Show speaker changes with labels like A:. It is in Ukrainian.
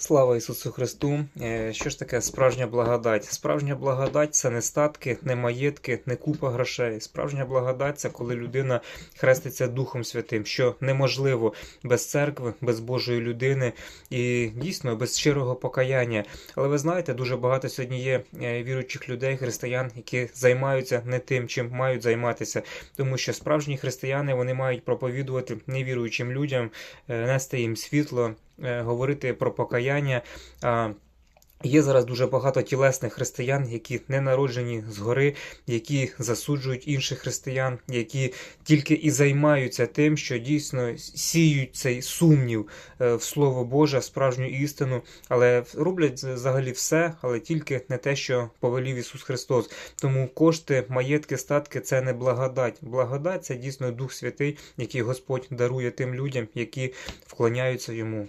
A: Слава Ісусу Христу! Е, Що ж таке справжня благодать? Справжня благодать це не статки, не маєтки, не купа грошей. Справжня благодать це коли людина хреститься Духом Святим, що неможливо без церкви, без Божої людини і дійсно без щирого покаяння. Але ви знаєте, дуже багато сьогодні є е, віруючих людей, християн, які займаються не тим, чим мають займатися, тому що справжні християни вони мають проповідувати невіруючим людям, е, нести їм світло, говорити про покаяння. Є зараз дуже багато тілесних християн, які не народжені згори, які засуджують інших християн, які тільки і займаються тим, що дійсно сіють цей сумнів е, в Слово Боже, справжню істину, але роблять взагалі все, але тільки не те, що повелів Ісус Христос. Тому кошти, маєтки, статки це не благодать. Благодать це дійсно Дух Святий, який Господь дарує тим людям, які вклоняються йому.